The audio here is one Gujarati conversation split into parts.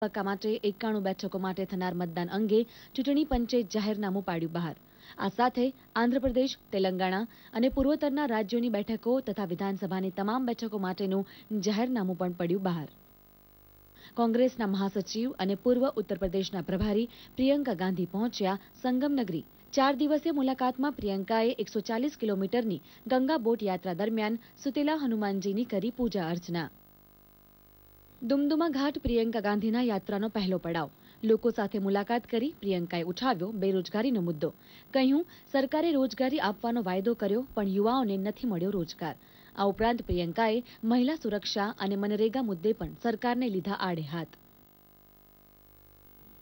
તબક્કા માટે એકાણું બેઠકો માટે થનાર મતદાન અંગે ચૂંટણી પંચે જાહેરનામું પાડ્યું બહાર. આ સાથે આંધ્રપ્રદેશ, તેલંગાણા અને પૂર્વોત્તરના રાજ્યોની બેઠકો તથા વિધાનસભાની તમામ બેઠકો માટેનું જાહેરનામું પણ પડ્યું બહાર. કોંગ્રેસના મહાસચિવ અને પૂર્વ ઉત્તર પ્રદેશના પ્રભારી પ્રિયંકા ગાંધી પહોંચ્યા સંગમનગરી. ચાર દિવસીય મુલાકાતમાં પ્રિયંકાએ એકસો ચાલીસ કિલોમીટરની ગંગા બોટ યાત્રા દરમિયાન સુતેલા હનુમાનજીની કરી પૂજા અર્ચના. દુમદુમા ઘાટ પ્રિયંકા ગાંધીના યાત્રાનો પહેલો પડાવ. લોકો સાથે મુલાકાત કરી પ્રિયંકાએ ઉઠાવ્યો બેરોજગારીનો મુદ્દો. કહ્યું, સરકારે રોજગારી આપવાનો વાયદો કર્યો, પણ યુવાઓને નથી મળ્યો રોજગાર. આ ઉપરાંત પ્રિયંકાએ મહિલા સુરક્ષા અને મનરેગા મુદ્દે પણ સરકારને લીધા આડે હાથ.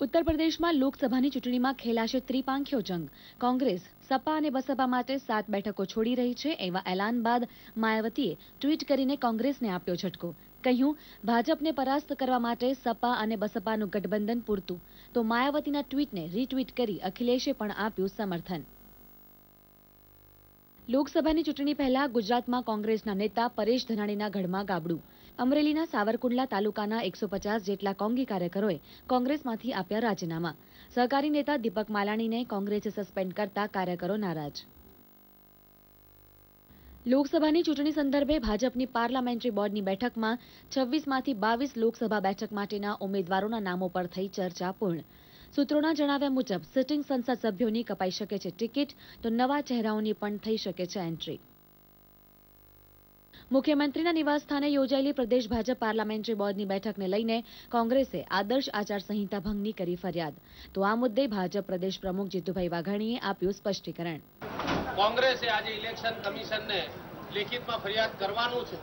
ઉત્તર પ્રદેશમાં લોકસભાની ચૂંટણીમાં ખેલાશે ત્રિપાંખ્યો જંગ. કોંગ્રેસ સપા અને બસપા માટે સાત બેઠકો છોડી રહી છે એવા એલાન બાદ માયાવતીએ ટ્વીટ કરીને કોંગ્રેસને આપ્યો ઝટકો. કહ્યું, ભાજપને પરાસ્ત કરવા માટે સપા અને બસપાનું ગઠબંધન પૂરતું. તો માયાવતીના ટ્વીટને રીટ્વીટ કરી અખિલેશે પણ આપ્યું સમર્થન. લોકસભાની ચૂંટણી પહેલા ગુજરાતમાં કોંગ્રેસના નેતા પરેશ ધનાણીના ગઢમાં ગાબડું. અમરેલીના સાવરકુંડલા તાલુકાના એકસો પચાસ જેટલા કોંગી કાર્યકરોએ કોંગ્રેસમાંથી આપ્યા રાજીનામા. સહકારી નેતા દીપક માલાણીને કોંગ્રેસે સસ્પેન્ડ કરતા કાર્યકરો નારાજ. લોકસભાની ચૂંટણી સંદર્ભે ભાજપની પાર્લામેન્ટરી બોર્ડની બેઠકમાં છવ્વીસમાંથી બાવીસ લોકસભા બેઠક માટેના ઉમેદવારોના નામો પર થઈ ચર્ચા પૂર્ણ. સૂત્રોના જણાવ્યા મુજબ સિટિંગ સંસદ સભ્યોની કપાઈ શકે છે ટિકિટ, તો નવા ચહેરાઓની પણ થઈ શકે છે એન્ટ્રી. મુખ્યમંત્રીના નિવાસસ્થાને યોજાયેલી પ્રદેશ ભાજપ પાર્લામેન્ટરી બોર્ડની બેઠકને લઈને કોંગ્રેસે આદર્શ આચારસંહિતા ભંગની કરી ફરિયાદ. તો આ મુદ્દે ભાજપ પ્રદેશ પ્રમુખ જીતુભાઈ વાઘાણીએ આપ્યું સ્પષ્ટીકરણ. કોંગ્રેસે આજે ઇલેક્શન કમિશનને લેખિતમાં ફરિયાદ કરવાનું છે.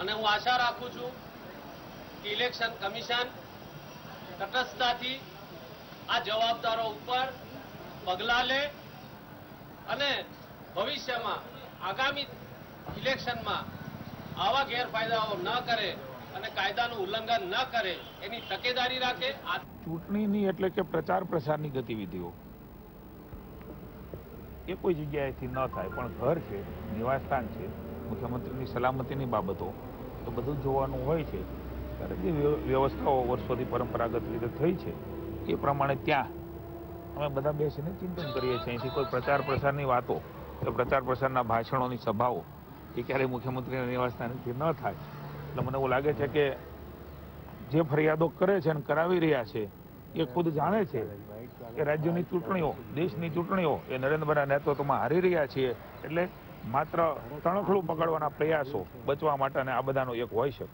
અને હું આશા રાખું છું કે ઇલેક્શન કમિશન તટસ્થતાથી આ જવાબદારો ઉપર પગલાં લે અને ભવિષ્યમાં આગામી ઇલેક્શનમાં આવા ગેરફાયદાઓ ન કરે અને કાયદાનું ઉલ્લંઘન ન કરે એની તકેદારી રાખે. આ ચૂંટણીની એટલે કે પ્રચાર પ્રસારની ગતિવિધિઓ. એ કોઈ જગ્યાએથી ન થાય, પણ ઘર છે, નિવાસસ્થાન છે, મુખ્યમંત્રીની સલામતીની બાબતો, તો બધું જોવાનું હોય છે. ત્યારે જે વ્ય- વ્યવસ્થાઓ વર્ષોથી પરંપરાગત રીતે થઈ છે, એ પ્રમાણે ત્યાં અમે બધા બેસીને ચિંતન કરીએ છીએ. અહીંથી કોઈ પ્રચાર પ્રસારની વાતો કે પ્રચાર પ્રસારના ભાષણોની સભાઓ, એ ક્યારેય મુખ્યમંત્રીના નિવાસસ્થાનેથી ન થાય. એટલે મને એવું લાગે છે કે જે ફરિયાદો કરે છે અને કરાવી રહ્યા છે, એ ખુદ જાણે છે. કે રાજ્યની ચૂંટણીઓ, દેશની ચૂંટણીઓ એ નરેન્દ્રભાઈના નેતૃત્વમાં હારી રહ્યા છીએ એટલે માત્ર તણખલું પકડવાના પ્રયાસો બચવા માટેના આ બધાનો એક હોઈ શકે.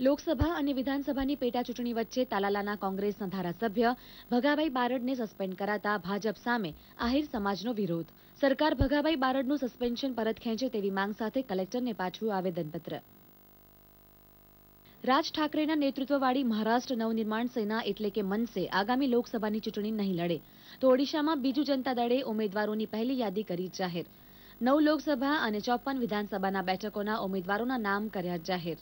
લોકસભા અને વિધાનસભાની પેટા ચૂંટણી વચ્ચે તાલાલાના કોંગ્રેસના ધારાસભ્ય ભગાભાઈ બારડને સસ્પેન્ડ કરાતા ભાજપ સામે આહિર સમાજનો વિરોધ. સરકાર ભગાભાઈ બારડનું સસ્પેન્શન પરત ખેંચે તેવી માંગ સાથે કલેક્ટરને પાછું આવેદનપત્ર. રાજ ઠાકરેના નેતૃત્વવાળી મહારાષ્ટ્ર નવનિર્માણ સેના એટલે કે મનસે આગામી લોકસભાની ચૂંટણી નહીં લડે. તો ઓડિશામાં બીજુ જનતા દળે ઉમેદવારોની પહેલી યાદી કરી જાહેર. નવ લોકસભા અને ચોપન વિધાનસભાના બેઠકોના ઉમેદવારોના નામ કર્યા જાહેર.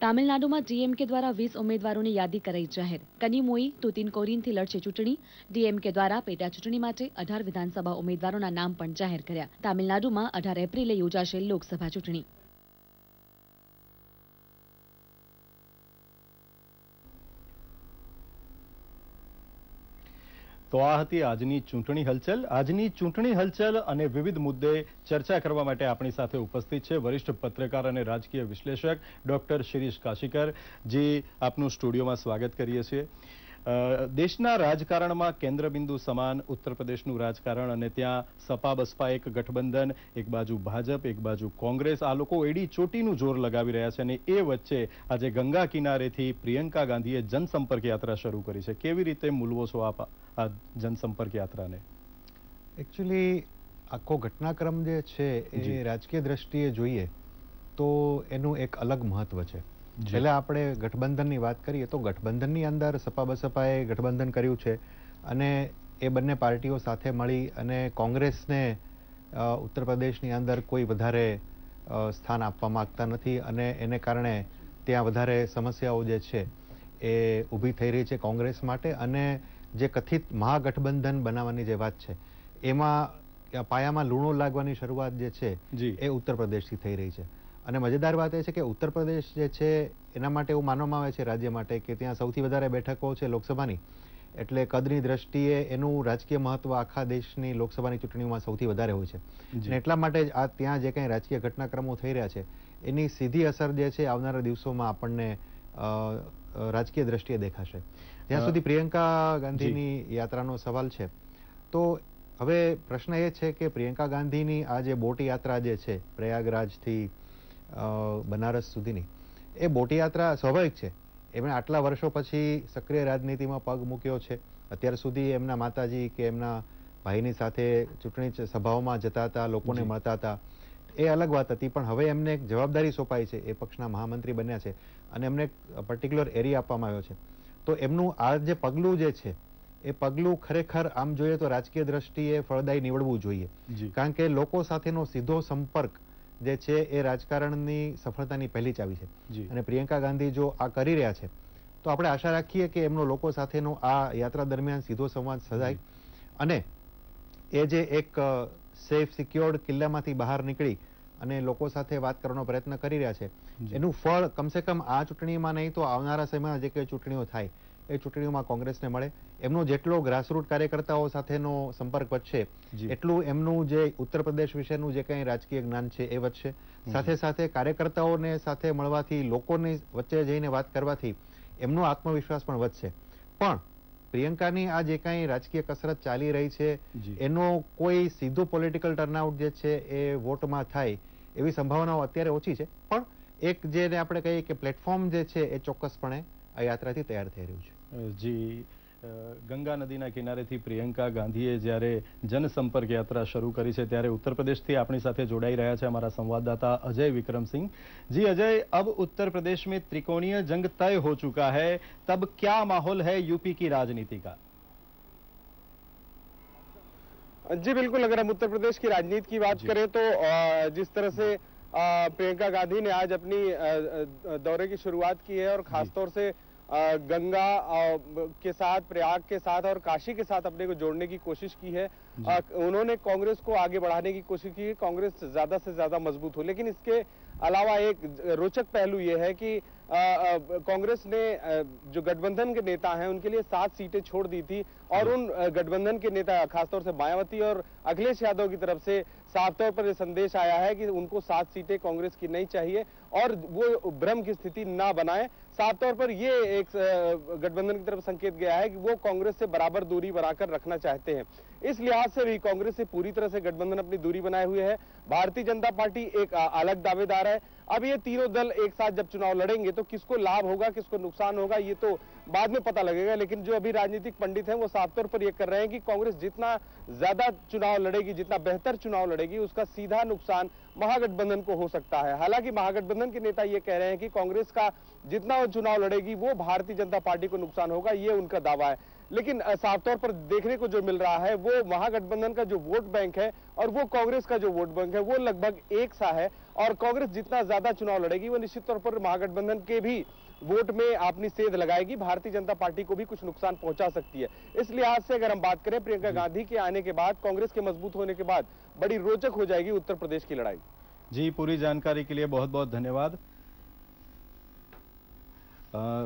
તામિલનાડુમાં ડીએમકે દ્વારા વીસ ઉમેદવારોની યાદી કરાઈ જાહેર. કનીમોઈ તુતિનકોરીનથી લડશે ચૂંટણી. ડીએમકે દ્વારા પેટા ચૂંટણી માટે અઢાર વિધાનસભા ઉમેદવારોના નામ પણ જાહેર કર્યા. તામિલનાડુમાં અઢાર એપ્રિલે યોજાશે લોકસભા ચૂંટણી. તો આ હતી આજની ચૂંટણી હલચલ. આજની ચૂંટણી હલચલ અને વિવિધ મુદ્દે ચર્ચા કરવા માટે આપણી સાથે ઉપસ્થિત છે વરિષ્ઠ પત્રકાર અને રાજકીય વિશ્લેષક ડોક્ટર શિરીષ કાશીકર. જે, આપનું સ્ટુડિયોમાં સ્વાગત કરીએ છીએ. દેશના રાજકારણમાં કેન્દ્રબિંદુ સમાન ઉત્તર પ્રદેશનું રાજકારણ અને ત્યાં સપા બસપા એક ગઠબંધન એક બાજુ ભાજપ એક બાજુ કોંગ્રેસ આ લોકો એડી ચોટીનું જોર લગાવી રહ્યા છે અને એ વચ્ચે આજે ગંગા કિનારેથી પ્રિયંકા ગાંધીએ જનસંપર્ક યાત્રા શરૂ કરી છે. કેવી રીતે મૂલવો છો આપ આ જનસંપર્ક યાત્રાને? એકચ્યુઅલી આખો ઘટનાક્રમ જે છે એ રાજકીય દ્રષ્ટિએ જોઈએ તો એનું એક અલગ મહત્વ છે. પહેલા આપણે ગઠબંધનની વાત કરીએ તો ગઠબંધનની અંદર સપા બસપાએ ગઠબંધન કર્યું છે અને એ બંને પાર્ટીઓ સાથે મળી અને કોંગ્રેસને ઉત્તર પ્રદેશની અંદર કોઈ વધારે સ્થાન આપવા માગતા નથી અને એને કારણે ત્યાં વધારે સમસ્યાઓ જે છે એ ઊભી થઈ રહી છે કોંગ્રેસ માટે અને જે કથિત મહાગઠબંધન બનાવવાની જે વાત છે એમાં પાયામાં લૂણો લાગવાની શરૂઆત જે છે. એ ઉત્તર પ્રદેશથી થઈ રહી છે અને મજેદાર વાત એ છે કે ઉત્તર પ્રદેશ જે છે એના માટે એવું માનવામાં આવે છે રાજ્ય માટે કે ત્યાં સૌથી વધારે બેઠકો છે લોકસભાની. એટલે કદની દ્રષ્ટિએ એનું રાજકીય મહત્વ આખા દેશની લોકસભાની ચૂંટણીઓમાં સૌથી વધારે હોય છે. અને એટલા માટે જ આ ત્યાં જે કંઈ રાજકીય ઘટનાક્રમો થઈ રહ્યા છે એની સીધી અસર જે છે આવનારા દિવસોમાં આપણને રાજકીય દ્રષ્ટિએ દેખાશે. જ્યાં સુધી પ્રિયંકા ગાંધીની યાત્રાનો સવાલ છે. તો હવે પ્રશ્ન એ છે કે પ્રિયંકા ગાંધીની આ જે બોટ યાત્રા જે છે પ્રયાગરાજથી બનારસ સુધીની. એ બોટીયાત્રા સ્વાભાવિક છે. એમણે આટલા વર્ષો પછી સક્રિય રાજનીતિમાં પગ મૂક્યો છે. અત્યાર સુધી એમના માતાજી કે એમના ભાઈની સાથે ચૂંટણી સભાઓમાં જતા હતા લોકોને મળતા હતા. એ અલગ વાત હતી પણ હવે એમને એક જવાબદારી સોંપાઈ છે એ પક્ષના મહામંત્રી બન્યા છે અને એમને પર્ટિક્યુલર એરિયા આપવામાં આવ્યો છે. તો એમનું આ જે પગલું જે છે એ પગલું ખરેખર આમ જોઈએ તો રાજકીય દ્રષ્ટિએ ફળદાયી નીવડવું જોઈએ. કારણ કે લોકો સાથેનો સીધો સંપર્ક જે છે એ રાજકારણની સફળતાની પહેલી ચાવી છે. અને પ્રિયંકા ગાંધી જો આ કરી રહ્યા છે તો આપણે આશા રાખીએ કે એમનો લોકો સાથેનો આ યાત્રા દરમિયાન સીધો સંવાદ સજાય અને એ જે એક સેફ સિક્યોર્ડ કિલ્લામાંથી બહાર નીકળી અને લોકો સાથે વાત કરવાનો પ્રયત્ન કરી રહ્યા છે એનું ફળ કમસે કમ આ ચૂંટણીમાં નહીં તો આવનારા સમયમાં જે કંઈ ચૂંટણીઓ થાય એ ચૂંટણીઓમાં કોંગ્રેસને મળે. એમનો જેટલો ગ્રાસરૂટ કાર્યકર્તાઓ સાથેનો સંપર્ક વધશે એટલું એમનું જે ઉત્તર પ્રદેશ વિશેનું જે કંઈ રાજકીય જ્ઞાન છે એ વધશે. સાથે સાથે કાર્યકર્તાઓને સાથે મળવાથી લોકોની વચ્ચે જઈને વાત કરવાથી એમનો આત્મવિશ્વાસ પણ વધશે. પણ પ્રિયંકાની આ જે કાંઈ રાજકીય કસરત ચાલી રહી છે એનો કોઈ સીધું પોલિટિકલ ટર્નઆઉટ જે છે એ વોટમાં થાય એવી સંભાવનાઓ અત્યારે ઓછી છે. પણ એક જેને આપણે કહીએ કે પ્લેટફોર્મ જે છે એ ચોક્કસપણે આ યાત્રાથી તૈયાર થઈ રહ્યું છે જી અ, ગંગા નદીના કિનારેથી પ્રિયંકા ગાંધીએ જ્યારે જનસંપર્ક યાત્રા શરૂ કરી છે ત્યારે ઉત્તર પ્રદેશથી આપણી સાથે જોડાઈ રહ્યા છે અમારા સંવાદદાતા अजय विक्रम सिंह जी अजय अब उत्तर प्रदेश में त्रिकोणीय जंग तय हो चुका है तब क्या माहौल है यूपी की राजनीति का जी बिल्कुल अगर हम उत्तर प्रदेश की राजनीति की बात जी। करें तो अ, जिस तरह से अ, प्रियंका गांधी ने आज अपनी अ, अ, दौरे की शुरुआत की है और खासतौर से अ, गंगा अ, के साथ प्रयाग के साथ और काशी के साथ अपने को जोड़ने की कोशिश की है अ, उन्होंने कांग्रेस को आगे बढ़ाने की कोशिश की कांग्रेस ज़्यादा से ज़्यादा मज़बूत हो। लेकिन इसके अलावा एक रोचक पहलू ये है कि कांग्रेस ने जो गठबंधन के नेता हैं उनके लिए सात सीटें छोड़ दी थी और उन गठबंधन के नेता खासतौर से मायावती और अखिलेश यादव की तरफ़ से साफ़ तौर पर यह संदेश आया है कि उनको सात सीटें कांग्रेस की नहीं चाहिए और वो भ्रम की स्थिति ना बनाए। साफ़ तौर पर ये एक गठबंधन की तरफ़ संकेत गया है कि वो कांग्रेस से बराबर दूरी बनाकर रखना चाहते हैं। इस लिहाज से भी कांग्रेस से पूरी तरह से गठबंधन अपनी दूरी बनाए हुए है। भारतीय जनता पार्टी एक अलग दावेदार है। अब ये तीनों दल एक साथ जब चुनाव लड़ेंगे तो किसको लाभ होगा, किसको नुकसान होगा, ये तो बाद में पता लगेगा। लेकिन जो अभी राजनीतिक पंडित हैं, वो साफ़ तौर पर ये कर रहे हैं कि कांग्रेस जितना ज़्यादा चुनाव लड़ेगी, जितना बेहतर चुनाव लड़ेगी, उसका सीधा नुकसान महागठबंधन को हो सकता है। हालाँकि महागठबंधन के नेता ये कह रहे हैं कि कांग्रेस का जितना वो चुनाव लड़ेगी, वो भारतीय जनता पार्टी को नुकसान होगा, ये उनका दावा है। लेकिन साफ़ तौर पर देखने को जो मिल रहा है वो महागठबंधन का जो वोट बैंक है और वो कांग्रेस का जो वोट बैंक है वो लगभग एक सा है और कांग्रेस जितना ज़्यादा चुनाव लड़ेगी वो निश्चित तौर पर महागठबंधन के भी वोट में अपनी सेध लगाएगी भारतीय जनता पार्टी को भी कुछ नुकसान पहुँचा सकती है। इस लिहाज से अगर हम बात करें प्रियंका गांधी के आने के बाद कांग्रेस के मज़बूत होने के बाद बड़ी रोचक हो जाएगी उत्तर प्रदेश की लड़ाई। जी पूरी जानकारी के लिए बहुत बहुत धन्यवाद।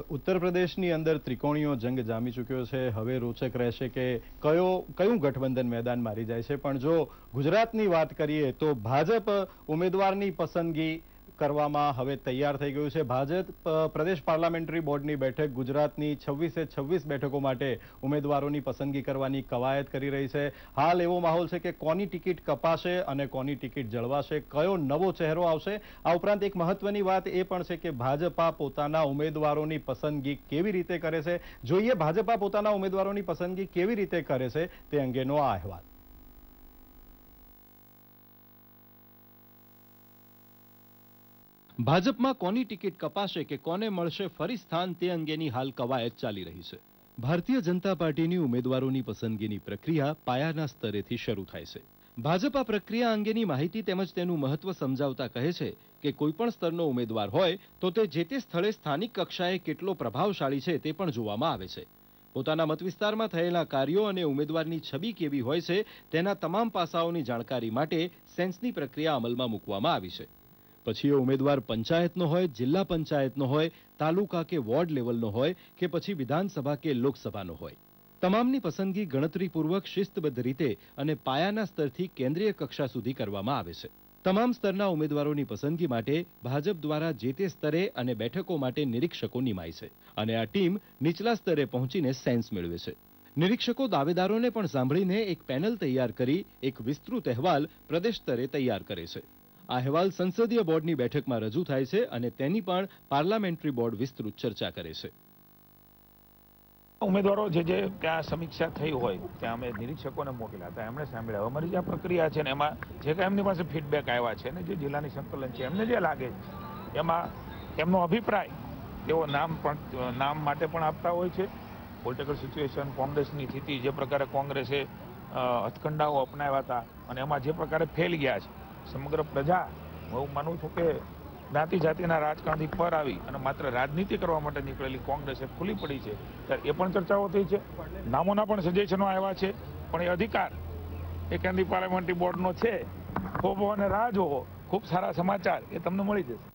ઉત્તર પ્રદેશની અંદર ત્રિકોણીયો જંગ જામી ચૂક્યો છે. હવે રોચક રહેશે કે કયો, કયું ગઠબંધન મેદાન મારી જાય છે. પણ જો ગુજરાતની વાત કરીએ તો ભાજપ ઉમેદવારની પસંદગી કરવામાં હવે તૈયાર થઈ ગયું છે. ભાજપ પ્રદેશ પાર્લામેન્ટરી બોર્ડની બેઠક ગુજરાતની છવ્વીસે છવ્વીસ બેઠકો માટે ઉમેદવારોની પસંદગી કરવાની કવાયત કરી રહી છે. હાલ એવો માહોલ છે કે કોની ટિકિટ કપાશે અને કોની ટિકિટ જળવાશે, કયો નવો ચહેરો આવશે? આ ઉપરાંત એક મહત્વની વાત એ પણ છે કે ભાજપા પોતાના ઉમેદવારોની પસંદગી કેવી રીતે કરે છે? જોઈએ ભાજપા પોતાના ઉમેદવારોની પસંદગી કેવી રીતે કરે છે તે અંગેનો આ અહેવાલ. ભાજપમાં કોની ટિકિટ કપાશે કે કોને મળશે ફરી સ્થાન તે અંગેની હાલ કવાયત ચાલી રહી છે. ભારતીય જનતા પાર્ટીની ઉમેદવારોની પસંદગીની પ્રક્રિયા પાયાના સ્તરેથી શરૂ થાય છે. ભાજપ આ પ્રક્રિયા અંગેની માહિતી તેમજ તેનું મહત્વ સમજાવતા કહે છે કે કોઈપણ સ્તરનો ઉમેદવાર હોય તો તે જે તે સ્થળે સ્થાનિક કક્ષાએ કેટલો પ્રભાવશાળી છે તે પણ જોવામાં આવે છે. પોતાના મતવિસ્તારમાં થયેલા કાર્યો અને ઉમેદવારની છબી કેવી હોય છે તેના તમામ પાસાઓની જાણકારી માટે સેન્સની પ્રક્રિયા અમલમાં મૂકવામાં આવી છે. પછી એ ઉમેદવાર પંચાયતનો હોય, જિલ્લા પંચાયતનો હોય, તાલુકા કે વોર્ડ લેવલનો હોય કે પછી વિધાનસભા કે લોકસભાનો હોય. તમામની પસંદગી ગણતરીપૂર્વક શિસ્તબદ્ધ રીતે અને પાયાના સ્તરથી કેન્દ્રીય કક્ષા સુધી કરવામાં આવે છે. તમામ સ્તરના ઉમેદવારોની પસંદગી માટે ભાજપ દ્વારા જે તે સ્તરે અને બેઠકો માટે નિરીક્ષકો નિમાય છે અને આ ટીમ નીચલા સ્તરે પહોંચીને સેન્સ મેળવે છે. નિરીક્ષકો દાવેદારોને પણ સાંભળીને એક પેનલ તૈયાર કરી એક વિસ્તૃત અહેવાલ પ્રદેશ સ્તરે તૈયાર કરે છે. આ અહેવાલ સંસદીય બોર્ડની બેઠકમાં રજૂ થાય છે અને તેની પણ પાર્લામેન્ટરી બોર્ડ વિસ્તૃત ચર્ચા કરે છે. ઉમેદવારો જે જે ત્યાં સમીક્ષા થઈ હોય, ત્યાં અમે નિરીક્ષકોને મોકલ્યા હતા, એમણે સાંભળ્યા. અમારી જે આ પ્રક્રિયા છે ને, એમાં જે કાંઈ એમની પાસે ફીડબેક આવ્યા છે ને, જે જિલ્લાની સંકલન છે, એમને જે લાગે છે, એમાં એમનો અભિપ્રાય, તેઓ નામ પણ, નામ માટે પણ આપતા હોય છે. પોલિટિકલ સિચ્યુએશન કોંગ્રેસની સ્થિતિ, જે પ્રકારે કોંગ્રેસે હથકંડાઓ અપનાવ્યા હતા અને એમાં જે પ્રકારે ફેલ ગયા છે સમગ્ર પ્રજા, હું માનું છું કે જ્ઞાતિ જાતિના રાજકારણથી પર આવી અને માત્ર રાજનીતિ કરવા માટે નીકળેલી કોંગ્રેસ ખુલ્લી પડી છે, ત્યારે એ પણ ચર્ચાઓ થઈ છે. નામોના પણ સજેશનો આવ્યા છે, પણ એ અધિકાર એ કેન્દ્રીય પાર્લામેન્ટરી બોર્ડનો છે. થોભો અને રાહ જોવો ખૂબ સારા સમાચાર એ તમને મળી જશે.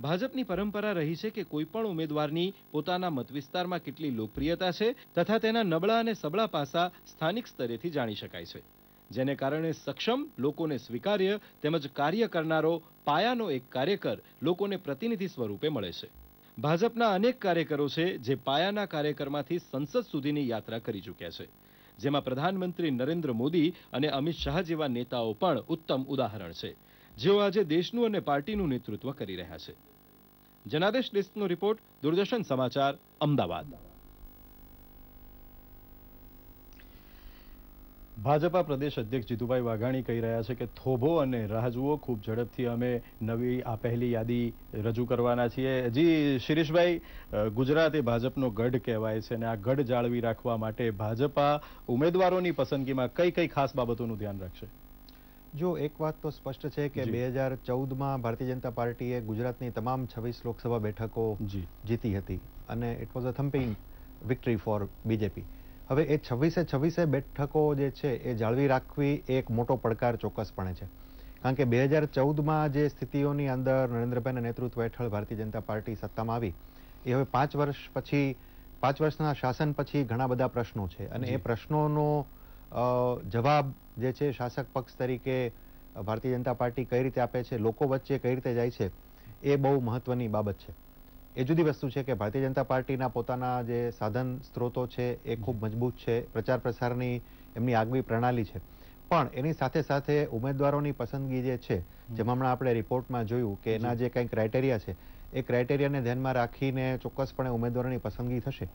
ભાજપની પરંપરા રહી છે કે કોઈ પણ ઉમેદવારની પોતાના મતવિસ્તારમાં કેટલી લોકપ્રિયતા છે, તથા તેના નબળા અને સબળા પાસા સ્થાનિક સ્તરેથી જાણી શકાય છે. જેને કારણે સક્ષમ લોકોને સ્વીકાર્ય તેમજ કાર્ય કરનારો પાયાનો એક કાર્યકર લોકોને પ્રતિનિધિ સ્વરૂપે મળે છે. ભાજપના અનેક કાર્યકરો છે જે પાયાના કાર્યકરમાંથી સંસદ સુધીની યાત્રા કરી ચૂક્યા છે. જેમાં પ્રધાનમંત્રી નરેન્દ્ર મોદી અને અમિત શાહ જેવા નેતાઓ પણ ઉત્તમ ઉદાહરણ છે, જેઓ આજે દેશનું અને પાર્ટીનું નેતૃત્વ કરી રહ્યા છે. જનાદેશ લિસ્ટનો રિપોર્ટ, દૂરદર્શન સમાચાર, અમદાવાદ. ભાજપા પ્રદેશ અધ્યક્ષ જીતુભાઈ વાઘાણી કહી રહ્યા છે કે થોભો અને રાહ જુઓ ખૂબ ઝડપથી અમે નવી આ પહેલી યાદી રજૂ કરવાના છીએ. જી શિરીષભાઈ ગુજરાત એ ભાજપનો ગઢ કહેવાય છે અને આ ગઢ જાળવી રાખવા માટે ભાજપા ઉમેદવારોની પસંદગીમાં કઈ કઈ ખાસ બાબતોનું ધ્યાન રાખશે? જો એક વાત તો સ્પષ્ટ છે કે બે હજાર ચૌદમાં ભારતીય જનતા પાર્ટીએ ગુજરાતની તમામ છવ્વીસ લોકસભા બેઠકો જીતી હતી અને it was a thumping victory for BJP હવે એ છવ્વીસે છવ્વીસે બેઠકો જે છે એ જાળવી રાખવી એક મોટો પડકાર ચોક્કસપણે છે. કારણ કે બે હજાર ચૌદમાં જે સ્થિતિઓની અંદર નરેન્દ્રભાઈના નેતૃત્વ હેઠળ ભારતીય જનતા પાર્ટી સત્તામાં આવી એ હવે પાંચ વર્ષ પછી પાંચ વર્ષના શાસન પછી ઘણા બધા પ્રશ્નો છે. અને એ પ્રશ્નોનો જવાબ જે છે શાસક પક્ષ તરીકે ભારતીય જનતા પાર્ટી કઈ રીતે આપે છે લોકો વચ્ચે કઈ રીતે જાય છે એ બહુ મહત્વની બાબત છે. એ જુદી વસ્તુ છે કે ભારતીય જનતા પાર્ટીના પોતાના જે સાધન સ્ત્રોતો છે એ ખૂબ મજબૂત છે, પ્રચાર પ્રસારની એમની આગવી પ્રણાલી છે પણ એની સાથે સાથે ઉમેદવારોની પસંદગી જે છે, જેમાં હમણાં આપણે રિપોર્ટમાં જોયું કે એના જે કંઈ ક્રાઇટેરિયા છે, એ ક્રાઇટેરિયાને ધ્યાનમાં રાખીને ચોક્કસપણે ઉમેદવારોની પસંદગી થશે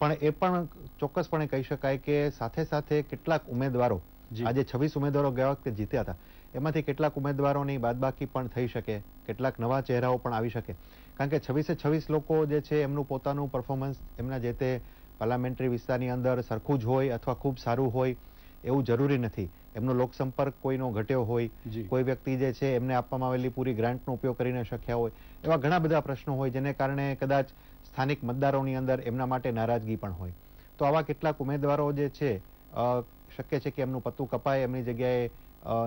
પણ એ પણ ચોક્કસપણે કહી શકાય કે સાથે સાથે કેટલાક ઉમેદવારો. આજે છવ્વીસ ઉમેદવારો ગયા વખતે જીત્યા હતા. એમાંથી કેટલાક ઉમેદવારોની બાદબાકી પણ થઈ શકે કેટલાક નવા ચહેરાઓ પણ આવી શકે. કારણ કે છવ્વીસે છવ્વીસ લોકો જે છે એમનું પોતાનું પરફોર્મન્સ એમના જે તે પાર્લામેન્ટરી વિસ્તારની અંદર સરખું જ હોય અથવા ખૂબ સારું હોય એવું જરૂરી નથી. એમનો લોકસંપર્ક કોઈનો ઘટ્યો હોય કોઈ વ્યક્તિ જે છે એમને આપવામાં આવેલી પૂરી ગ્રાન્ટનો ઉપયોગ કરીને શક્યા હોય એવા ઘણા બધા પ્રશ્નો હોય જેને કારણે કદાચ સ્થાનિક મતદારોની અંદર એમના માટે નારાજગી પણ હોય. તો આવા કેટલાક ઉમેદવારો જે છે શક્ય છે કે એમનું પત્તું કપાય એમની જગ્યાએ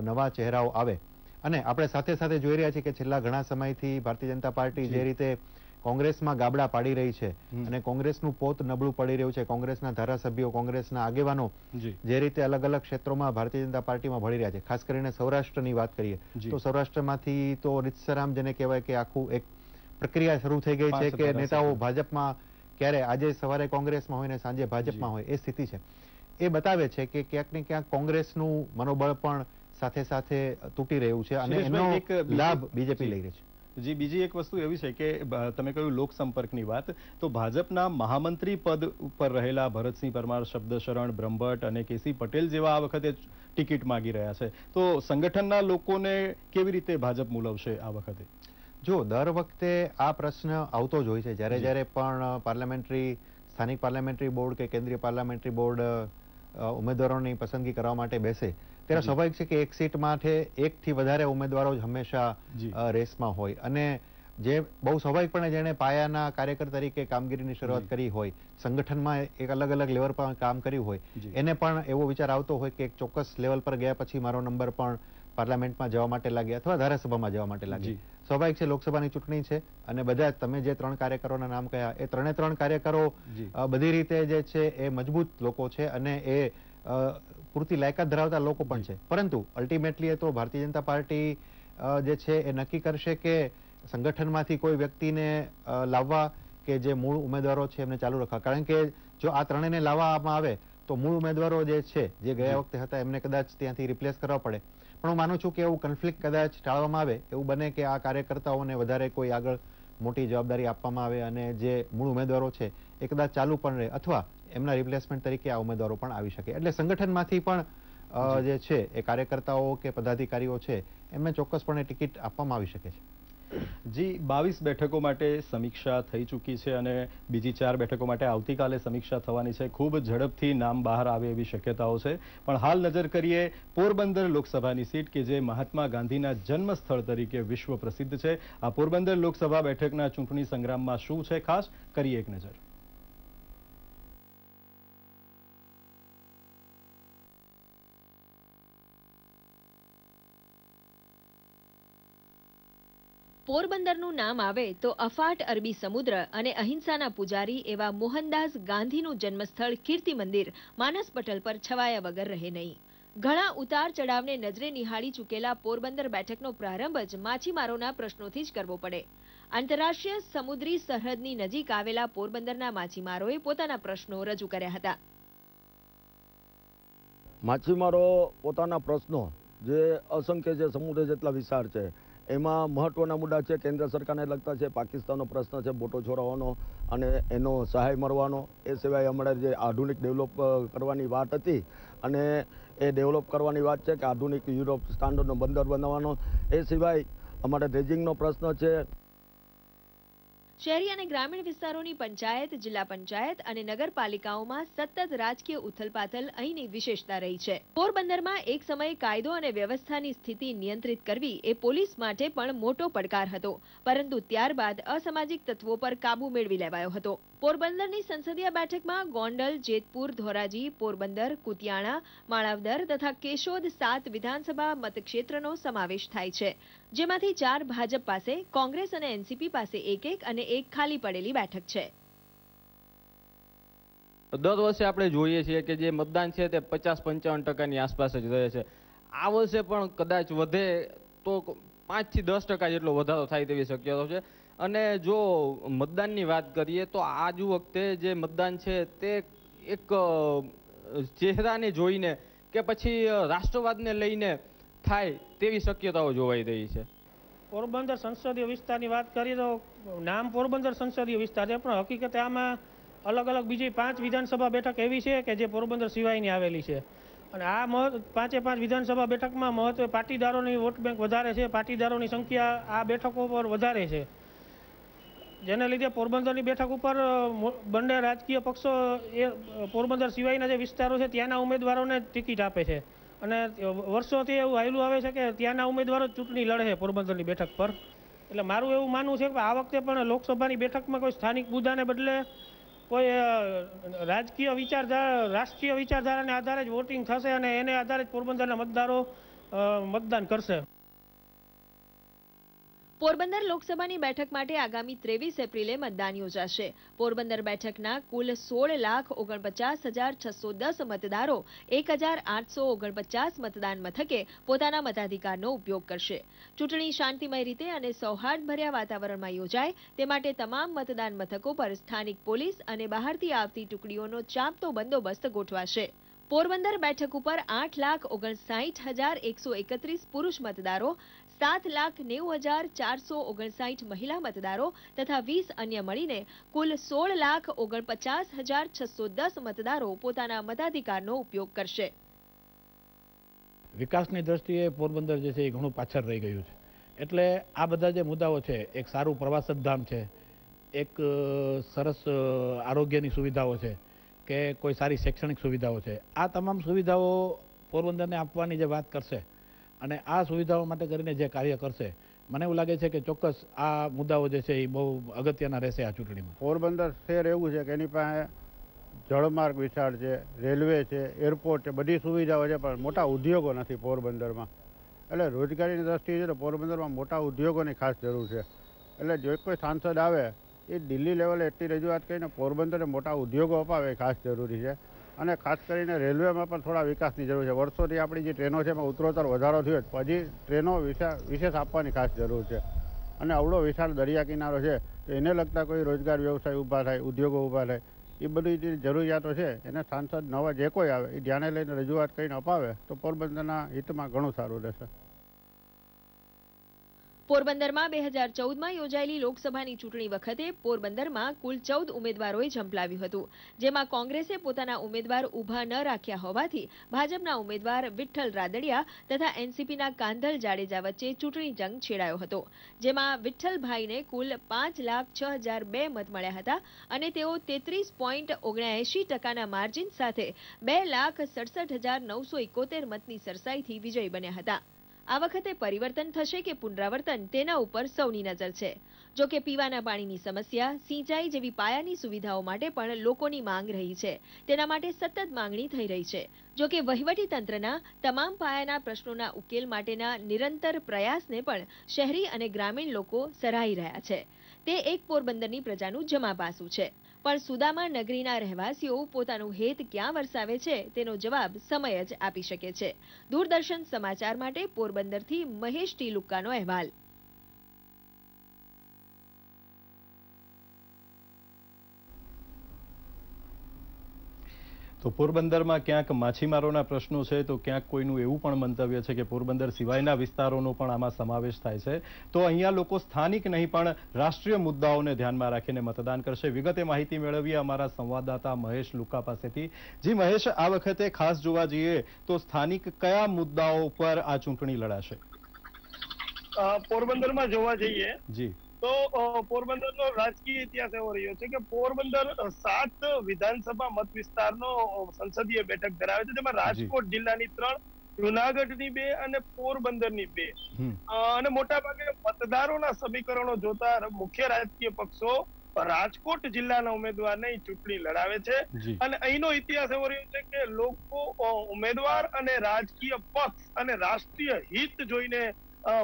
નવા ચહેરાઓ આવે. અને આપણે સાથે સાથે જોઈ રહ્યા છીએ કે છેલ્લા ઘણા સમયથી ભારતીય જનતા પાર્ટી જે રીતે કોંગ્રેસમાં ગાબડા પાડી રહી છે અને કોંગ્રેસનું પોત નબળું પડી રહ્યું છે કોંગ્રેસના ધારાસભ્યો કોંગ્રેસના આગેવાનો જે. રીતે અલગ અલગ ક્ષેત્રોમાં ભારતીય જનતા પાર્ટીમાં ભળી રહ્યા છે. ખાસ કરીને સૌરાષ્ટ્રની વાત કરીએ તો સૌરાષ્ટ્રમાંથી તો રીતસરામ જેને કહેવાય કે આખું એક પ્રક્રિયા શરૂ થઈ ગઈ છે કે. નેતાઓ ભાજપમાં ક્યારે આજે સવારે કોંગ્રેસમાં હોય ને સાંજે ભાજપમાં હોય એ સ્થિતિ છે. એ બતાવે છે કે ક્યાંક ને ક્યાંક કોંગ્રેસનું મનોબળ પણ સાથે સાથે તૂટી રહ્યું છે અને એનો લાભ બીજેપી લઈ રહી છે. જી બીજી એક વસ્તુ એવી છે કે તમે કહ્યું લોક સંપર્કની વાત તો ભાજપના મહામંત્રી પદ ઉપર રહેલા ભરતસિંહ પરમાર શબ્દશરણ બ્રહ્મભટ્ટ અને કેસી પટેલ જેવા આ વખતે ટિકિટ માંગી રહ્યા છે. તો સંગઠનના લોકોને કેવી રીતે ભાજપ મૂલવશે આ વખતે? જો દર વખતે આ પ્રશ્ન આવતો જ હોય છે. જ્યારે જ્યારે પણ પાર્લામેન્ટરી સ્થાનિક પાર્લામેન્ટરી બોર્ડ કે કેન્દ્રીય પાર્લામેન્ટરી બોર્ડ ઉમેદવારોની પસંદગી કરવા માટે બેસે ત્યારે. સ્વાભાવિક છે કે એક સીટ માટે એકથી વધારે ઉમેદવારો જ હંમેશા રેસમાં હોય. અને જે બહુ સ્વાભાવિકપણે જેણે પાયાના કાર્યકર તરીકે કામગીરીની શરૂઆત કરી હોય સંગઠનમાં એક અલગ અલગ લેવલ પર કામ કર્યું હોય એને પણ એવો વિચાર આવતો હોય કે એક ચોક્કસ લેવલ પર ગયા પછી મારો નંબર પણ પાર્લામેન્ટમાં જવા માટે લાગે અથવા ધારાસભામાં જવા માટે લાગે. સ્વાભાવિક છે લોકસભાની ચૂંટણી છે અને બધા જ તમે જે ત્રણ કાર્યકરોના નામ કહ્યા એ ત્રણે ત્રણ કાર્યકરો બધી રીતે જે છે એ મજબૂત લોકો છે અને એ પૂરતી લાયકાત ધરાવતા લોકો પણ છે. પરંતુ અલ્ટિમેટલી એ તો ભારતીય જનતા પાર્ટી જે છે એ નક્કી કરશે કે સંગઠનમાંથી કોઈ વ્યક્તિને લાવવા કે જે મૂળ ઉમેદવારો છે એમને ચાલુ રાખવા. કારણ કે જો આ ત્રણેયને લાવવામાં આવે તો મૂળ ઉમેદવારો જે છે જે ગયા વખતે હતા એમને કદાચ ત્યાંથી રિપ્લેસ કરવા પડે. પણ હું માનું છું કે એવું કન્ફ્લિક્ટ કદાચ ટાળવામાં આવે એવું બને કે આ કાર્યકર્તાઓને વધારે કોઈ આગળ મોટી જવાબદારી આપવામાં આવે અને જે મૂળ ઉમેદવારો છે એ કદાચ ચાલુ પણ રહે અથવા એમના રિપ્લેસમેન્ટ તરીકે આ ઉમેદવારો પણ આવી શકે. એટલે સંગઠનમાંથી પણ જે છે એ કાર્યકર્તાઓ કે પદાધિકારીઓ છે એમને ચોક્કસપણે ટિકિટ આપવામાં આવી શકે છે. જી, બાવીસ બેઠકો માટે સમીક્ષા થઈ ચૂકી છે અને બીજી ચાર બેઠકો માટે આવતીકાલે સમીક્ષા થવાની છે. ખૂબ ઝડપથી નામ બહાર આવે એવી શક્યતાઓ છે. પણ હાલ નજર કરીએ પોરબંદર લોકસભાની સીટ કે જે મહાત્મા ગાંધીના જન્મસ્થળ તરીકે વિશ્વ પ્રસિદ્ધ છે. આ પોરબંદર લોકસભા બેઠકના ચૂંટણી સંગ્રામમાં શું છે? ખાસ કરીએ એક નજર. પોરબંદરનું નામ આવે તો અફાટ અરબી સમુદ્ર અને અહિંસાના પૂજારી એવા મોહનદાસ ગાંધીનું જન્મસ્થળ કીર્તિ મંદિર માનસ પટલ પર છવાયા વગર રહે નહીં. ઘણા ઉતાર ચડાવને નજરે નિહાળી ચૂકેલા પોરબંદર બેઠકનો પ્રારંભ જ માછીમારોના પ્રશ્નોથી જ કરવો પડે. આંતરરાષ્ટ્રીય સમુદ્રી સરહદની નજીક આવેલા પોરબંદરના માછીમારોએ પોતાના પ્રશ્નો રજૂ કર્યા હતા. માછીમારો પોતાના પ્રશ્નો, જે અસંખ્ય છે, સમુદ્ર જેટલા વિસ્તાર છે એમાં મહત્ત્વના મુદ્દા છે, કેન્દ્ર સરકારને લગતા છે, પાકિસ્તાનનો પ્રશ્ન છે, બોટો છોડાવવાનો અને એનો સહાય મળવાનો. એ સિવાય હમણાં જે આધુનિક ડેવલપ કરવાની વાત હતી અને એ ડેવલપ કરવાની વાત છે કે આધુનિક યુરોપ સ્ટાન્ડર્ડનો બંદર બનાવવાનો. એ સિવાય અમારે ડ્રેજિંગનો પ્રશ્ન છે શહેરી અને ગ્રામીણ વિસ્તારોની પંચાયત, જિલ્લા પંચાયત અને નગરપાલિકાઓમાં સતત રાજકીય ઉથલપાથલ અહીંની વિશેષતા રહી છે. પોરબંદરમાં એક સમયે કાયદો અને વ્યવસ્થાની સ્થિતિ નિયંત્રિત કરવી એ પોલીસ માટે પણ મોટો પડકાર હતો, પરંતુ ત્યારબાદ અસામાજિક તત્વો પર કાબુ મેળવી લેવાયો હતો. પોરબંદરની સંસદીય બેઠકમાં ગોંડલ, જેતપુર, ધોરાજી, પોરબંદર, કુતિયાણા, માણાવદર તથા કેશોદ સાત વિધાનસભા મતક્ષેત્રનો સમાવેશ થાય છે. જેમાંથી ચાર ભાજપ પાસે, કોંગ્રેસ અને એનસીપી પાસે એક એક અને એક ખાલી પડેલી બેઠક છે. દર વર્ષે આપણે જોઈએ છીએ કે જે મતદાન છે તે પચાસ પંચાવન ટકાની આસપાસ જ રહે છે. આ વર્ષે પણ કદાચ વધે તો પાંચથી દસ ટકા જેટલો વધારો થાય તેવી શક્યતા છે. અને જો મતદાનની વાત કરીએ તો આજ વખતે જે મતદાન છે તે એક ચહેરાને જોઈને કે પછી રાષ્ટ્રવાદને લઈને થાય તેવી શક્યતાઓ જોવાઈ રહી છે. પોરબંદર સંસદીય વિસ્તારની વાત કરીએ તો નામ પોરબંદર સંસદીય વિસ્તાર છે, પણ હકીકતે આમાં અલગ અલગ બીજી પાંચ વિધાનસભા બેઠક એવી છે કે જે પોરબંદર સિવાયની આવેલી છે. અને આ મહ પાંચે પાંચ વિધાનસભા બેઠકમાં મહત્વ પાટીદારોની વોટ બેંક વધારે છે, પાટીદારોની સંખ્યા આ બેઠકો પર વધારે છે. જેને લીધે પોરબંદરની બેઠક ઉપર બંને રાજકીય પક્ષો એ પોરબંદર સિવાયના જે વિસ્તારો છે, ત્યાંના ઉમેદવારોને ટિકિટ આપે છે. અને વર્ષોથી એવું હાયલું આવે છે કે ત્યાંના ઉમેદવારો ચૂંટણી લડે પોરબંદરની બેઠક પર. એટલે મારું એવું માનવું છે કે આ વખતે પણ લોકસભાની બેઠકમાં કોઈ સ્થાનિક મુદ્દાને બદલે કોઈ રાજકીય વિચારધારા રાષ્ટ્રીય વિચારધારાને આધારે જ વોટિંગ થશે અને એને આધારે જ પોરબંદરના મતદારો મતદાન કરશે. પોરબંદર લોકસભાની બેઠક માટે આગામી ત્રેવીસ એપ્રિલે મતદાન યોજાશે. પોરબંદર બેઠકના કુલ સોળ લાખ ઓગણપચાસ હજાર છસો દસ મતદારો એક હજાર આઠસો ઓગણપચાસ મતદાન મથકે પોતાના મતાધિકારનો ઉપયોગ કરશે. ચૂંટણી શાંતિમય રીતે અને સૌહાર્દભર્યા વાતાવરણમાં યોજાય તે માટે તમામ મતદાન મથકો પર સ્થાનિક પોલીસ અને બહારથી આવતી ટુકડીઓનો ચાંપતો બંદોબસ્ત ગોઠવાશે. પોરબંદર બેઠક ઉપર આઠ લાખ ઓગણસાઠ હજાર એકસો એકત્રીસ પુરુષ મતદારો સાત લાખ નેવું હજાર ચારસો ઓગણસાઠ મહિલા મતદારો તથા વીસ અન્ય મળીને કુલ સોળ લાખ ઓગણપચાસ હજાર છસો દસ મતદારો પોતાના મતાધિકારનો ઉપયોગ કરશે. વિકાસની દ્રષ્ટિએ પોરબંદર જે છે એ ઘણું પાછળ રહી ગયું છે. એટલે આ બધા જે મુદ્દાઓ છે, એક સારું પ્રવાસન ધામ છે, એક સરસ આરોગ્યની સુવિધાઓ છે, કે કોઈ સારી શૈક્ષણિક સુવિધાઓ છે, આ તમામ સુવિધાઓ પોરબંદરને આપવાની જે વાત કરશે અને આ સુવિધાઓ માટે કરીને જે કાર્ય કરશે, મને એવું લાગે છે કે ચોક્કસ આ મુદ્દાઓ જે છે એ બહુ અગત્યના રહેશે આ ચૂંટણીમાં. પોરબંદર શહેર એવું છે કે એની પાસે જળમાર્ગ વિશાળ છે, રેલવે છે, એરપોર્ટ છે, બધી સુવિધાઓ છે, પણ મોટા ઉદ્યોગો નથી પોરબંદરમાં. એટલે રોજગારીની દ્રષ્ટિએ છે તો પોરબંદરમાં મોટા ઉદ્યોગોની ખાસ જરૂર છે. એટલે જો કોઈ સાંસદ આવે, એ દિલ્હી લેવલે એટલી રજૂઆત કરીને પોરબંદરને મોટા ઉદ્યોગો અપાવે ખાસ જરૂરી છે. અને ખાસ કરીને રેલવેમાં પણ થોડા વિકાસની જરૂર છે. વર્ષોથી આપણી જે ટ્રેનો છે એમાં ઉત્તરોત્તર વધારો થયો છે. પછી ટ્રેનો વિશા- વિશેષ આપવાની ખાસ જરૂર છે. અને અવળો વિશાળ દરિયા કિનારો છે, તો એને લગતા કોઈ રોજગાર વ્યવસાય ઊભા થાય, ઉદ્યોગો ઊભા થાય, એ બધી જે જરૂરિયાતો છે, એને સાંસદ નવા જે કોઈ આવે, એ ધ્યાને લઈને રજૂઆત કરીને અપાવે, તો પોરબંદરના હિતમાં ઘણું સારું રહેશે. પોરબંદરમાં બે હજાર ચૌદમાં યોજાયેલી લોકસભાની ચૂંટણી વખતે પોરબંદરમાં કુલ ચૌદ ઉમેદવારોએ ઝંપલાવ્યું હતું, જેમાં કોંગ્રેસે પોતાના ઉમેદવાર ઊભા ન રાખ્યા હોવાથી ભાજપના ઉમેદવાર વિઠ્ઠલ રાદડિયા તથા એનસીપીના કાંધલ જાડેજા વચ્ચે ચૂંટણી જંગ છેડાયો હતો, જેમાં વિઠ્ઠલભાઈને કુલ પાંચ લાખ છ હજાર બે મત મળ્યા હતા અને તેઓ તેત્રીસ પોઈન્ટ ઓગણએંશી ટકાના માર્જિન સાથે બે લાખ સડસઠ હજાર નવસો એકોતેર મતની સરસાઈથી વિજયી બન્યા હતા. આ વખતે પરિવર્તન થશે કે પુનરાવર્તન તેના ઉપર સૌની નજર છે. જો કે પીવાના પાણીની સમસ્યા, સિંચાઈ જેવી પાયાની સુવિધાઓ માટે પણ લોકોની માંગ રહી છે. તેના માટે સતત માંગણી થઈ રહી છે. જો કે તંત્રના તમામ પાયાના પ્રશ્નોના ઉકેલ માટેના નિરંતર પ્રયાસને પણ શહેરી અને ગ્રામીણ લોકો સરાહી રહ્યા છે. તે એક પોરબંદરની પ્રજાનું જમા પાસું છે. પણ સુદામા નગરીના રહેવાસીઓ પોતાનું હેત ક્યાં વરસાવે છે તેનો જવાબ સમય જ આપી શકે છે. દૂરદર્શન સમાચાર માટે પોરબંદરથી મહેશ ટી લુક્કાનો અહેવાલ. તો પોરબંદરમાં ક્યાંક માછીમારોના પ્રશ્નો છે તો ક્યાંક કોઈનું એવું પણ મંતવ્ય છે કે પોરબંદર સિવાયના વિસ્તારોનો પણ આમાં સમાવેશ થાય છે. તો અહીંયા લોકો સ્થાનિક નહીં પણ રાષ્ટ્રીય મુદ્દાઓને ધ્યાનમાં રાખીને મતદાન કરશે. વિગતે માહિતી મેળવીએ અમારા સંવાદદાતા મહેશ લુકા પાસેથી. જી મહેશ આ વખતે ખાસ જોવા જઈએ તો સ્થાનિક કયા મુદ્દાઓ પર આ ચૂંટણી લડાશે? પોરબંદરમાં જોવા જઈએ જી. તો પોરબંદરનો રાજકીય ઇતિહાસ એવો રહ્યો છે કે પોરબંદર સાત વિધાનસભા મત વિસ્તારનો સંસદીય બેઠક ધરાવે છે. જેમાં રાજકોટ જિલ્લાની ત્રણ જુનાગઢની બે અને પોરબંદરની બે. અને મોટા ભાગે મતદારોના સમીકરણો જોતા મુખ્ય રાજકીય પક્ષો રાજકોટ જિલ્લાના ઉમેદવારને ચૂંટણી લડાવે છે. અને અહીંનો ઇતિહાસ એવો રહ્યો છે કે લોકો ઉમેદવાર અને રાજકીય પક્ષ અને રાષ્ટ્રીય હિત જોઈને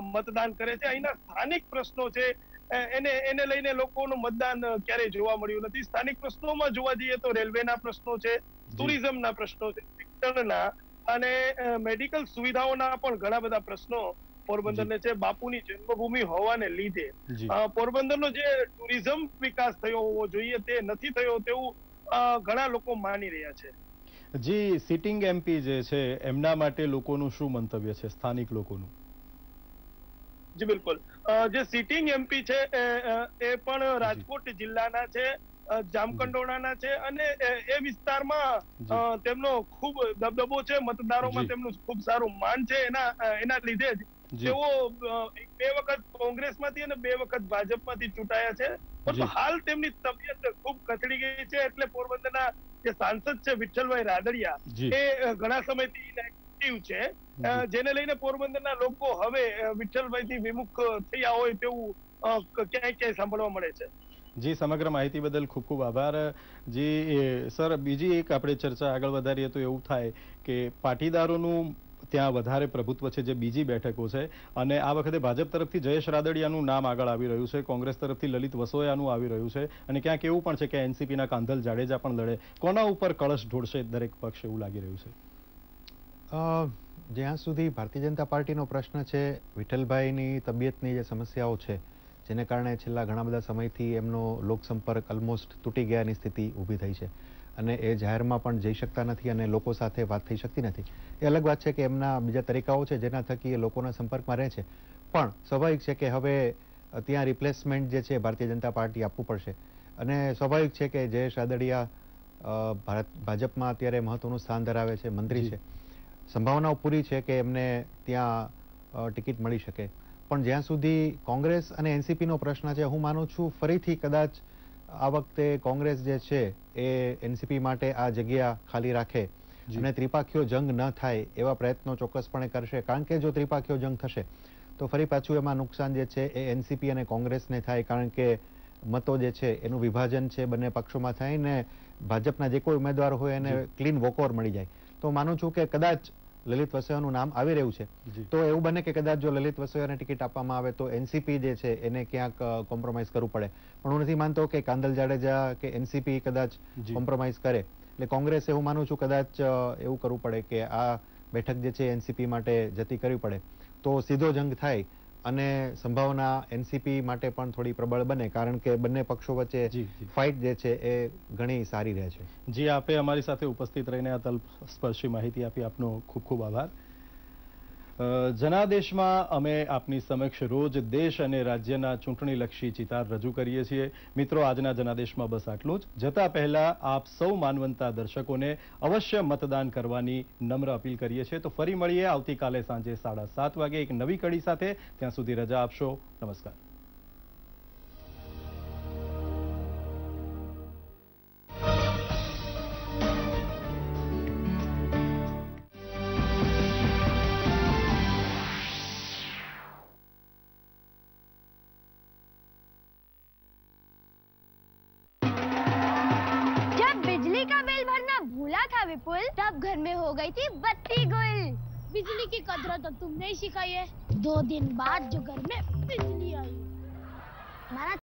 મતદાન કરે છે. અહીંના સ્થાનિક પ્રશ્નો છે. એને એને લઈને લોકોનું મતદાન ક્યારેય જોવા મળ્યું નથી. સ્થાનિક પ્રશ્નોમાં જોવા જઈએ તો રેલવેના પ્રશ્નો છે ટુરિઝમના પ્રશ્નો છે શિક્ષણના અને મેડિકલ સુવિધાઓના પણ ઘણા બધા પ્રશ્નો પોરબંદરને છે. બાપુની જન્મભૂમિ હોવાને લીધે પોરબંદરનો જે ટુરિઝમ વિકાસ થયો હોવો જોઈએ તે નથી થયો તેવું ઘણા લોકો માની રહ્યા છે. જી સિટિંગ એમપી જે છે એમના માટે લોકોનું શું મંતવ્ય છે? સ્થાનિક લોકોનું. જી બિલકુલ. જે સિટિંગ એમપી છે એ પણ રાજકોટ જિલ્લાના છે જામકંડોળાના છે અને એ- વિસ્તારમાં તેમનો ખૂબ દબદબો છે મતદારોમાં તેમનું ખૂબ સારું માન છે એના એના લીધે જ તેઓ બે વખત કોંગ્રેસમાંથી અને બે વખત ભાજપમાંથી ચૂંટાયા છે. પરંતુ હાલ તેમની તબિયત ખૂબ કથળી ગઈ છે એટલે પોરબંદરના જે સાંસદ છે વિઠ્ઠલભાઈ રાદડિયા એ ઘણા સમયથી inactive છે. જેને લઈને પોરબંદરના લોકો હવે વિઠ્ઠલભાઈથી વિમુખ થયા હોય તેવું ક્યાંય ક્યાંય સાંભળવા મળે છે. જી સમગ્ર માહિતી બદલ ખૂબ ખૂબ આભાર. જી સર બીજી એક આપણે ચર્ચા આગળ વધારીએ તો એવું થાય કે પાટીદારોનું ત્યાં વધારે પ્રભુત્વ છે જે બીજી બેઠકો છે. અને આ વખતે ભાજપ તરફથી જયેશ રાદડિયાનું નામ આગળ આવી રહ્યું છે. કોંગ્રેસ તરફથી લલિત વસોયાનું આવી રહ્યું છે. અને ક્યાંક એવું પણ છે કે એનસીપીના કાંધલ જાડેજા પણ લડે. કોના ઉપર કળશ ઢોળશે દરેક પક્ષ એવું લાગી રહ્યું છે? જ્યાં સુધી ભારતીય જનતા પાર્ટીનો પ્રશ્ન છે વિઠ્ઠલભાઈની તબિયતની જે સમસ્યાઓ છે જેને કારણે છેલ્લા ઘણા બધા સમયથી એમનો લોકસંપર્ક ઓલમોસ્ટ તૂટી ગયાની સ્થિતિ ઊભી થઈ છે. અને એ જાહેરમાં પણ જઈ શકતા નથી અને લોકો સાથે વાત થઈ શકતી નથી. એ અલગ વાત છે કે એમના બીજા તરીકાઓ છે જેના થકી એ લોકોના સંપર્કમાં રહે છે. પણ સ્વાભાવિક છે કે હવે ત્યાં રિપ્લેસમેન્ટ જે છે ભારતીય જનતા પાર્ટી આપવું પડશે. અને સ્વાભાવિક છે કે જયેશ રાદડિયા ભારત ભાજપમાં અત્યારે મહત્વનું સ્થાન ધરાવે છે મંત્રી છે. સંભાવનાઓ પૂરી છે કે એમને ત્યાં ટિકિટ મળી શકે. પણ જ્યાં સુધી કોંગ્રેસ અને એનસીપીનો પ્રશ્ન છે હું માનું છું ફરીથી કદાચ આ વખતે કોંગ્રેસ જે છે એ એનસીપી માટે આ જગ્યા ખાલી રાખે અને ત્રિપાખીઓ જંગ ન થાય એવા પ્રયત્નો ચોક્કસપણે કરશે. કારણ કે જો ત્રિપાખીઓ જંગ થશે તો ફરી પાછું એમાં નુકસાન જે છે એ એનસીપી અને કોંગ્રેસને થાય. કારણ કે મતો જે છે એનું વિભાજન છે બંને પક્ષોમાં થાય ને ભાજપના જે કોઈ ઉમેદવાર હોય એને ક્લીન વોકઓવર મળી જાય. તો માનું છું કે કદાચ લલિત વસોયાનું નામ આવી રહ્યું છે. તો એવું બને કે કદાચ જો લલિત વસોયાને ટિકિટ આપવામાં આવે તો એનસીપી જે છે એને ક્યાંક કોમ્પ્રોમાઇઝ કરવું પડે. પણ હું નથી માનતો કે કાંદલ જાડેજા કે એનસીપી કદાચ કોમ્પ્રોમાઇઝ કરે. એટલે કોંગ્રેસ એવું માનું છું કદાચ એવું કરવું પડે કે આ બેઠક જે છે એનસીપી માટે જતી કરવી પડે. તો સીધો જંગ થાય અને સંભાવના એનસીપી માટે પણ થોડી પ્રબળ બને કારણ કે બંને પક્ષો વચ્ચે. ફાઇટ જે છે એ ઘણી સારી રહે છે જી આપે અમારી સાથે ઉપસ્થિત રહીને આ તલસ્પર્શી માહિતી આપી આપનો ખૂબ ખૂબ આભાર જનાદેશમાં અમે આપની સમક્ષ રોજ દેશ અને રાજ્યના ચૂંટણીલક્ષી ચિતાર રજૂ કરીએ છીએ. મિત્રો, આજના જનાદેશમાં બસ આટલું જ. જતા પહેલા આપ સૌ માનવંતા દર્શકોને અવશ્ય મતદાન કરવાની નમ્ર અપીલ કરીએ છીએ. તો ફરી મળીએ આવતીકાલે સાંજે સાડા સાત વાગે એક નવી કડી સાથે. ત્યાં સુધી રજા આપશો. નમસ્કાર. घर में हो गई थी बत्ती गुल बिजली की कदर तो तुमने ही सिखाई है दो दिन बाद जो घर में बिजली आई माना